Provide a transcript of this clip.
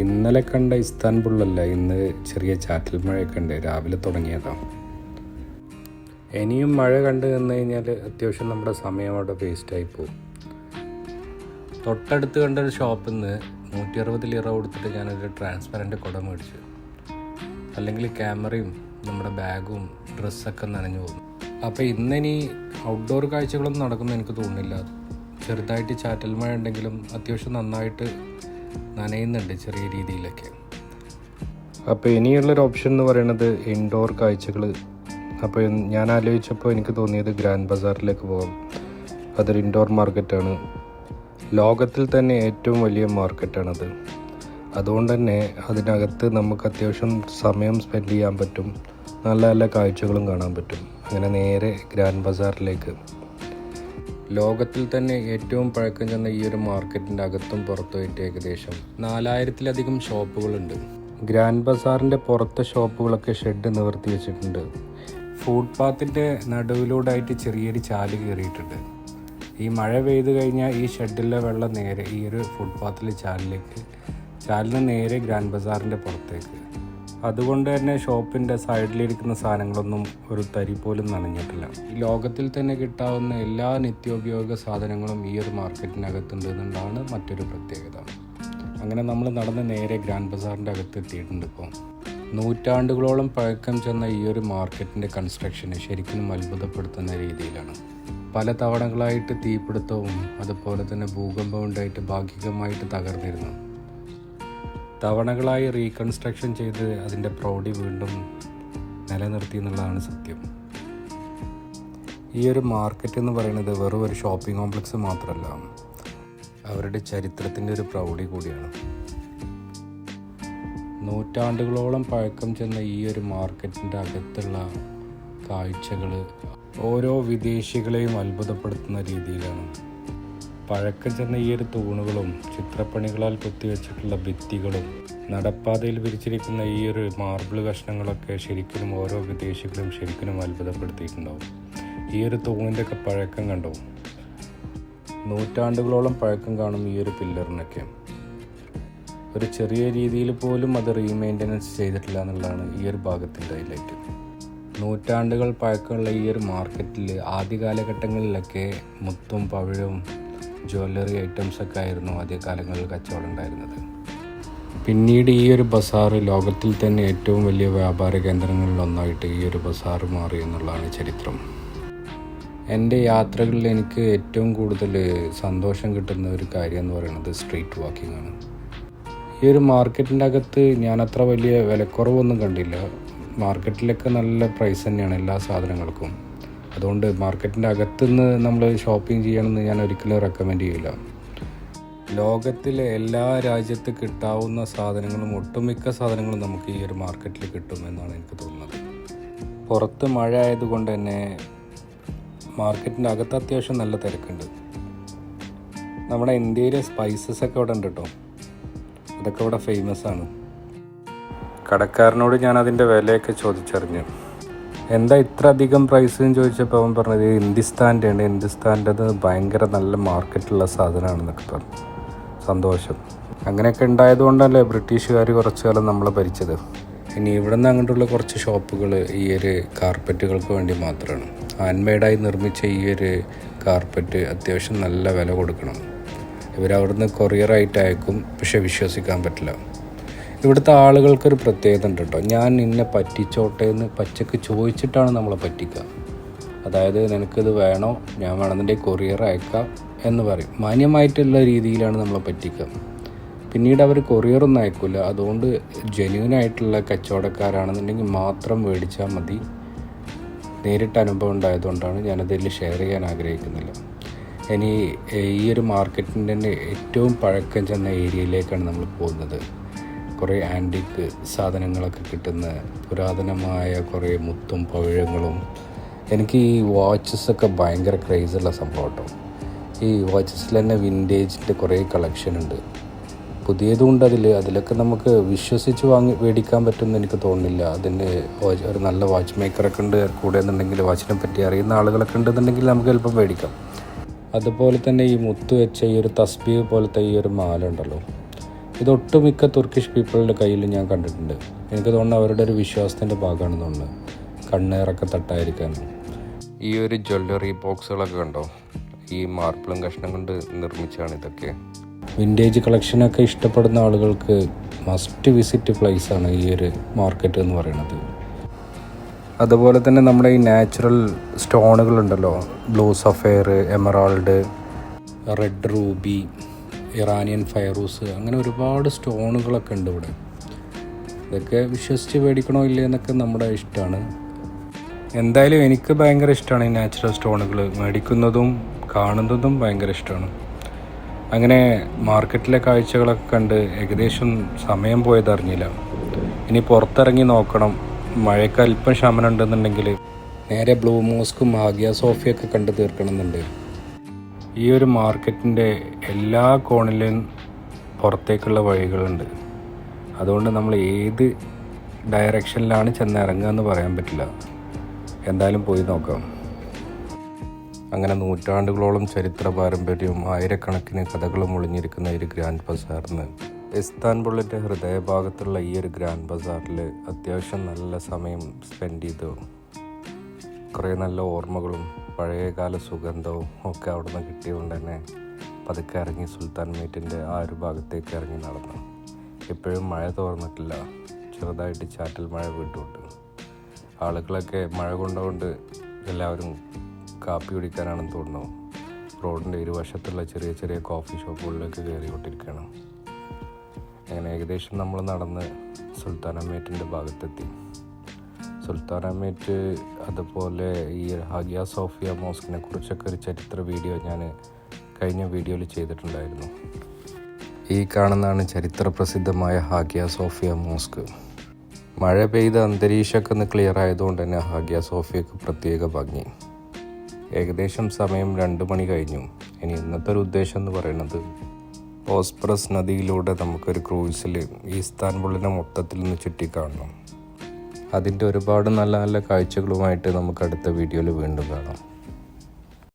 ഇന്നലെ കണ്ട ഇസ്താൻബുള്ളല്ല ഇന്ന് ചെറിയ ചാറ്റൽ മഴയൊക്കെ ഉണ്ട്. രാവിലെ തുടങ്ങിയതാണ് ഇനിയും മഴ കണ്ടു നിന്ന് കഴിഞ്ഞാൽ അത്യാവശ്യം നമ്മുടെ സമയം അവിടെ വേസ്റ്റായി പോകും. തൊട്ടടുത്ത് കണ്ട ഒരു ഷോപ്പിൽ നിന്ന് നൂറ്റി അറുപത് ലിറ കൊടുത്തിട്ട് ഞാനൊരു ട്രാൻസ്പെറന്റ് കുട മേടിച്ചു. അല്ലെങ്കിൽ ക്യാമറയും നമ്മുടെ ബാഗും ഡ്രസ്സൊക്കെ നനഞ്ഞു പോകും. അപ്പോൾ ഇന്നിനി ഔട്ട്ഡോർ കാഴ്ചകളൊന്നും നടക്കുമെന്ന് എനിക്ക് തോന്നുന്നില്ല. ചെറുതായിട്ട് ചാറ്റൽ മഴ ഉണ്ടെങ്കിലും അത്യാവശ്യം നന്നായിട്ട് നനയുന്നുണ്ട് ചെറിയ രീതിയിലൊക്കെ. അപ്പോൾ ഇനിയുള്ളൊരു ഓപ്ഷൻ എന്ന് പറയുന്നത് ഇൻഡോർ കാഴ്ചകൾ അപ്പോൾ ഞാൻ ആലോചിച്ചപ്പോൾ എനിക്ക് തോന്നിയത് ഗ്രാൻഡ് ബസാറിലേക്ക് പോകാം അതൊരു ഇൻഡോർ മാർക്കറ്റാണ് ലോകത്തിൽ തന്നെ ഏറ്റവും വലിയ മാർക്കറ്റാണത് അതുകൊണ്ട് തന്നെ അതിനകത്ത് നമുക്ക് അത്യാവശ്യം സമയം സ്പെൻഡ് ചെയ്യാൻ പറ്റും. നല്ല നല്ല കാഴ്ചകളും കാണാൻ പറ്റും. അങ്ങനെ നേരെ ഗ്രാൻഡ് ബസാറിലേക്ക് ലോകത്തിൽ തന്നെ ഏറ്റവും പഴക്കം ചെന്ന ഈ ഒരു മാർക്കറ്റിന്റെ അകത്തും പുറത്തുമായിട്ട് ഏകദേശം നാലായിരത്തിലധികം ഷോപ്പുകളുണ്ട്. ഗ്രാൻഡ് ബസാറിന്റെ പുറത്തെ ഷോപ്പുകളൊക്കെ ഷെഡ് നിവർത്തി വെച്ചിട്ടുണ്ട്. ഫുട്പാത്തിന്റെ നടുവിലൂടായിട്ട് ചെറിയൊരു ചാൽ കയറിയിട്ടുണ്ട്. ഈ മഴ പെയ്ത് കഴിഞ്ഞാൽ ഈ ഷെഡിലെ വെള്ളം നേരെ ഈ ഒരു ഫുട്പാത്തിലെ ചാലിലേക്ക് ചാലിന് നേരെ ഗ്രാൻഡ് ബസാറിന്റെ പുറത്തേക്ക്. അതുകൊണ്ട് തന്നെ ഷോപ്പിന്റെ സൈഡിലിരിക്കുന്ന സാധനങ്ങളൊന്നും ഒരു തരി പോലും നനഞ്ഞിട്ടില്ല. ഈ ലോകത്തിൽ തന്നെ കിട്ടാവുന്ന എല്ലാ നിത്യോപയോഗ സാധനങ്ങളും ഈ ഒരു മാർക്കറ്റിനകത്തുണ്ട് എന്നുള്ളതാണ് മറ്റൊരു പ്രത്യേകത. അങ്ങനെ നമ്മൾ നടന്ന് നേരെ ഗ്രാൻഡ് ബസാറിന്റെ അകത്ത് എത്തിയിട്ടുണ്ട് ഇപ്പോൾ നൂറ്റാണ്ടുകളോളം പഴക്കം ചെന്ന ഈ ഒരു മാർക്കറ്റിന്റെ കൺസ്ട്രക്ഷന് ശരിക്കും അത്ഭുതപ്പെടുത്തുന്ന രീതിയിലാണ്. പല തവണകളായിട്ട് തീപിടുത്തവും അതുപോലെ തന്നെ ഭൂകമ്പം ഉണ്ടായിട്ട് ഭാഗികമായിട്ട് തകർന്നിരുന്നു. തവണകളായി റീകൺസ്ട്രക്ഷൻ ചെയ്ത് അതിന്റെ പ്രൗഢി വീണ്ടും നിലനിർത്തി എന്നുള്ളതാണ് സത്യം. ഈ ഒരു മാർക്കറ്റ് എന്ന് പറയുന്നത് വെറും ഒരു ഷോപ്പിംഗ് കോംപ്ലക്സ് മാത്രമല്ല അവരുടെ ചരിത്രത്തിന്റെ ഒരു പ്രൗഢി കൂടിയാണ്. നൂറ്റാണ്ടുകളോളം പഴക്കം ചെന്ന ഈ ഒരു മാർക്കറ്റിന്റെ അകത്തുള്ള കാഴ്ചകൾ ഓരോ വിദേശികളെയും അത്ഭുതപ്പെടുത്തുന്ന രീതിയിലാണ്. പഴക്കം ചെന്ന ഈ ഒരു തൂണുകളും ചിത്രപ്പണികളാൽ കൊത്തിവെച്ചിട്ടുള്ള ഭിത്തികളും നടപ്പാതയിൽ വിരിച്ചിരിക്കുന്ന ഈ ഒരു മാർബിൾ കഷ്ണങ്ങളൊക്കെ ശരിക്കും ഓരോ വിദേശികളും ശരിക്കും അത്ഭുതപ്പെടുത്തിയിട്ടുണ്ടാവും. ഈ ഒരു തൂണിന്റെ ഒക്കെ പഴക്കം കണ്ടോ? നൂറ്റാണ്ടുകളോളം പഴക്കം കാണും ഈ ഒരു പില്ലറിനൊക്കെ. ഒരു ചെറിയ രീതിയിൽ പോലും അത് റീമെയിന്റനൻസ് ചെയ്തിട്ടില്ല എന്നുള്ളതാണ് ഈ ഒരു ഭാഗത്തിന്റെ ഹൈലൈറ്റ്. നൂറ്റാണ്ടുകൾ പഴക്കമുള്ള ഈ ഒരു മാർക്കറ്റിൽ ആദ്യ കാലഘട്ടങ്ങളിലൊക്കെ മുത്തും പവിഴവും ജ്വല്ലറി ഐറ്റംസ് ഒക്കെ ആയിരുന്നു ആദ്യകാലങ്ങളിൽ കച്ചവടം ഉണ്ടായിരുന്നത്. പിന്നീട് ഈ ഒരു ബസാർ ലോകത്തിൽ തന്നെ ഏറ്റവും വലിയ വ്യാപാര കേന്ദ്രങ്ങളിൽ ഒന്നായിട്ട് ഈ ഒരു ബസാർ മാറി എന്നുള്ളതാണ് ചരിത്രം. എന്റെ യാത്രകളിൽ എനിക്ക് ഏറ്റവും കൂടുതൽ സന്തോഷം കിട്ടുന്ന ഒരു കാര്യം എന്ന് പറയുന്നത് സ്ട്രീറ്റ് വാക്കിംഗ് ആണ്. ഈ ഒരു മാർക്കറ്റിന്റെ അകത്ത് ഞാൻ അത്ര വലിയ വിലക്കുറവൊന്നും കണ്ടില്ല. മാർക്കറ്റിലൊക്കെ നല്ല പ്രൈസ് തന്നെയാണ് എല്ലാ സാധനങ്ങൾക്കും. അതുകൊണ്ട് മാർക്കറ്റിന്റെ അകത്തുനിന്ന് നമ്മൾ ഷോപ്പിംഗ് ചെയ്യണമെന്ന് ഞാൻ ഒരിക്കലും റെക്കമെൻഡ് ചെയ്യില്ല. ലോകത്തിലെ എല്ലാ രാജ്യത്ത് കിട്ടാവുന്ന സാധനങ്ങളും ഒട്ടുമിക്ക സാധനങ്ങളും നമുക്ക് ഈ ഒരു മാർക്കറ്റിൽ കിട്ടുമെന്നാണ് എനിക്ക് തോന്നുന്നത്. പുറത്ത് മഴ ആയതുകൊണ്ട് തന്നെ മാർക്കറ്റിന്റെ അകത്ത് അത്യാവശ്യം നല്ല തിരക്കുണ്ട്. നമ്മുടെ ഇന്ത്യയിലെ സ്പൈസസ് ഒക്കെ അവിടെ ഉണ്ട് കേട്ടോ അതൊക്കെ ഇവിടെ ഫേമസ് ആണ്. കടക്കാരനോട് ഞാൻ അതിന്റെ വിലയൊക്കെ ചോദിച്ചറിഞ്ഞു. എന്താ ഇത്ര അധികം പ്രൈസ് എന്ന് ചോദിച്ചപ്പോൾ അവൻ പറഞ്ഞത് ഹിന്ദുസ്ഥാന്റെ ആണ്. ഹിന്ദുസ്ഥാന്റെ അത് ഭയങ്കര നല്ല മാർക്കറ്റുള്ള സാധനമാണെന്നൊക്കെ പറഞ്ഞു. സന്തോഷം. അങ്ങനെയൊക്കെ ഉണ്ടായതുകൊണ്ടല്ലേ ബ്രിട്ടീഷുകാർ കുറച്ചു കാലം നമ്മളെ ഭരിച്ചത്. ഇനി ഇവിടെ നിന്ന് അങ്ങോട്ടുള്ള കുറച്ച് ഷോപ്പുകൾ ഈ ഒരു കാർപ്പറ്റുകൾക്ക് വേണ്ടി മാത്രമാണ്. ഹാൻഡ്മെയ്ഡായി നിർമ്മിച്ച ഈ ഒരു കാർപ്പറ്റ് അത്യാവശ്യം നല്ല വില കൊടുക്കണം. ഇവരവിടുന്ന് കൊറിയറായിട്ട് അയക്കും പക്ഷെ വിശ്വസിക്കാൻ പറ്റില്ല. ഇവിടുത്തെ ആളുകൾക്കൊരു പ്രത്യേകത ഉണ്ട് കേട്ടോ ഞാൻ നിന്നെ പറ്റിച്ചോട്ടെ എന്ന് പച്ചക്ക് ചോദിച്ചിട്ടാണ് നമ്മളെ പറ്റിക്കുക. അതായത് നിനക്കിത് വേണോ? ഞാൻ വേണമെന്നുണ്ടെങ്കിൽ കൊറിയർ അയക്കാം എന്ന് പറയും. മാന്യമായിട്ടുള്ള രീതിയിലാണ് നമ്മളെ പറ്റിക്കുക. പിന്നീട് അവർ കൊറിയറൊന്നും അയക്കില്ല അതുകൊണ്ട് ജെന്യൂനായിട്ടുള്ള കച്ചവടക്കാരാണെന്നുണ്ടെങ്കിൽ മാത്രം മേടിച്ചാൽ മതി. നേരിട്ട് അനുഭവം ഉണ്ടായതുകൊണ്ടാണ് ഞാനതിൽ ഷെയർ ചെയ്യാൻ ആഗ്രഹിക്കുന്നില്ല. ഇനി ഈ ഒരു മാർക്കറ്റിന്റെ തന്നെ ഏറ്റവും പഴക്കം ചെന്ന ഏരിയയിലേക്കാണ് നമ്മൾ പോകുന്നത്. കുറേ ആന്റിക്ക് സാധനങ്ങളൊക്കെ കിട്ടുന്ന പുരാതനമായ കുറേ മുത്തും പവിഴങ്ങളും. എനിക്ക് ഈ വാച്ചസൊക്കെ ഭയങ്കര ക്രേസുള്ള സംഭവം കേട്ടോ ഈ വാച്ചസിൽ തന്നെ വിന്റേജിന്റെ കുറേ കളക്ഷൻ ഉണ്ട്. പുതിയതുകൊണ്ട് അതിൽ അതിലൊക്കെ നമുക്ക് വിശ്വസിച്ച് വാങ്ങി മേടിക്കാൻ പറ്റുമെന്ന് എനിക്ക് തോന്നുന്നില്ല. വാച്ച് ഒരു നല്ല വാച്ച് മേക്കറൊക്കെ ഉണ്ട് കൂടെ എന്നുണ്ടെങ്കിൽ വാച്ചിനെ പറ്റി അറിയുന്ന ആളുകളൊക്കെ ഉണ്ടെന്നുണ്ടെങ്കിൽ നമുക്ക് എളുപ്പം മേടിക്കാം. അതുപോലെ തന്നെ ഈ മുത്ത് വെച്ച ഈ ഒരു തസ്ബീ പോലത്തെ ഈ ഒരു മാല ഉണ്ടല്ലോ. ഇത് ഒട്ടുമിക്ക തുർക്കിഷ് പീപ്പിളിന്റെ കയ്യിൽ ഞാൻ കണ്ടിട്ടുണ്ട്. എനിക്ക് തോന്നുന്നു അവരുടെ ഒരു വിശ്വാസത്തിന്റെ ഭാഗമാണെന്ന് തോന്നുന്നു. കണ്ണേറൊക്കെ തട്ടായിരിക്കാൻ. ഈ ഒരു ജ്വല്ലറി ബോക്സുകളൊക്കെ കണ്ടോ? ഈ മാർപ്പിളും കഷ്ണം കൊണ്ട് നിർമ്മിച്ചാണ് ഇതൊക്കെ. വിന്റേജ് കളക്ഷനൊക്കെ ഇഷ്ടപ്പെടുന്ന ആളുകൾക്ക് മസ്റ്റ് വിസിറ്റ് പ്ലേസ് ആണ് ഈ ഒരു മാർക്കറ്റ് എന്ന് പറയുന്നത്. അതുപോലെ തന്നെ നമ്മുടെ ഈ natural സ്റ്റോണുകളുണ്ടല്ലോ. Blue sapphire emerald red ruby Iranian ഫയറൂസ് അങ്ങനെ ഒരുപാട് സ്റ്റോണുകളൊക്കെ ഉണ്ട് ഇവിടെ. ഇതൊക്കെ വിശ്വസിച്ച് മേടിക്കണോ ഇല്ലേ എന്നൊക്കെ നമ്മുടെ ഇഷ്ടമാണ് എന്തായാലും എനിക്ക് ഭയങ്കര ഇഷ്ടമാണ് ഈ നാച്ചുറൽ സ്റ്റോണുകൾ മേടിക്കുന്നതും കാണുന്നതും ഭയങ്കര ഇഷ്ടമാണ് അങ്ങനെ മാർക്കറ്റിലെ കാഴ്ചകളൊക്കെ കണ്ട് ഏകദേശം സമയം പോയതറിഞ്ഞില്ല ഇനി പുറത്തിറങ്ങി നോക്കണം. മഴയ്ക്ക് അല്പം ശമനം ഉണ്ടെന്നുണ്ടെങ്കിൽ നേരെ ബ്ലൂ മോസ്കും ഹാഗിയ സോഫിയൊക്കെ കണ്ട് തീർക്കണമെന്നുണ്ട്. ഈ ഒരു മാർക്കറ്റിന്റെ എല്ലാ കോണിലും പുറത്തേക്കുള്ള വഴികളുണ്ട്. അതുകൊണ്ട് നമ്മൾ ഏത് ഡയറക്ഷനിലാണ് ചെന്ന് ഇറങ്ങുക എന്ന് പറയാൻ പറ്റില്ല. എന്തായാലും പോയി നോക്കാം. അങ്ങനെ നൂറ്റാണ്ടുകളോളം ചരിത്ര പാരമ്പര്യവും ആയിരക്കണക്കിന് കഥകളും ഒളിഞ്ഞിരിക്കുന്ന ഒരു ഗ്രാൻഡ് ബസാറിന് ഇസ്താൻബുളിന്റെ ഹൃദയഭാഗത്തുള്ള ഈ ഒരു ഗ്രാൻഡ് ബസാറിൽ അത്യാവശ്യം നല്ല സമയം സ്പെൻഡ് ചെയ്തു. കുറേ നല്ല ഓർമ്മകളും പഴയകാല സുഗന്ധവും ഒക്കെ അവിടെ നിന്ന് കിട്ടിയതുകൊണ്ട് തന്നെ പതുക്കെ ഇറങ്ങി സുൽത്താൻ മീറ്റിന്റെ ആ ഒരു ഭാഗത്തേക്ക് ഇറങ്ങി നടന്നു. ഇപ്പോഴും മഴ തോർന്നിട്ടില്ല. ചെറുതായിട്ട് ചാറ്റൽ മഴ വീട്ടുമുണ്ട് ആളുകളൊക്കെ മഴ കൊണ്ടുകൊണ്ട് എല്ലാവരും കാപ്പി കുടിക്കാനാണെന്ന് തോന്നുന്നു. റോഡിന്റെ ഇരുവശത്തുള്ള ചെറിയ ചെറിയ കോഫി ഷോപ്പുകളിലേക്ക് കയറിക്കൊണ്ടിരിക്കുകയാണ്. അങ്ങനെ ഏകദേശം നമ്മൾ നടന്ന് സുൽത്താനമേറ്റിന്റെ ഭാഗത്തെത്തി. സുൽത്താനമേറ്റ് അതുപോലെ ഈ ഹാഗിയ സോഫിയ മോസ്കിനെ കുറിച്ചൊക്കെ ഒരു ചരിത്ര വീഡിയോ ഞാൻ കഴിഞ്ഞ വീഡിയോയിൽ ചെയ്തിട്ടുണ്ടായിരുന്നു. ഈ കാണുന്നതാണ് ചരിത്ര പ്രസിദ്ധമായ ഹാഗിയ സോഫിയ മോസ്ക്. മഴ പെയ്ത അന്തരീക്ഷമൊക്കെ ഒന്ന് ക്ലിയർ ആയതുകൊണ്ട് തന്നെ ഹാഗിയ സോഫിയക്ക് പ്രത്യേക ഭംഗി. ഏകദേശം സമയം രണ്ട് മണി കഴിഞ്ഞു. ഇനി ഇന്നത്തെ ഒരു ഉദ്ദേശം എന്ന് പറയുന്നത് ഓസ്പ്രസ് നദിയിലൂടെ നമുക്കൊരു ക്രൂയിസിൽ ഈ ഇസ്താൻബുളിനെ മൊത്തത്തിൽ നിന്ന് ചുറ്റിക്കാണണം. അതിന്റെ ഒരുപാട് നല്ല നല്ല കാഴ്ചകളുമായിട്ട് നമുക്ക് അടുത്ത വീഡിയോയിൽ വീണ്ടും കാണാം.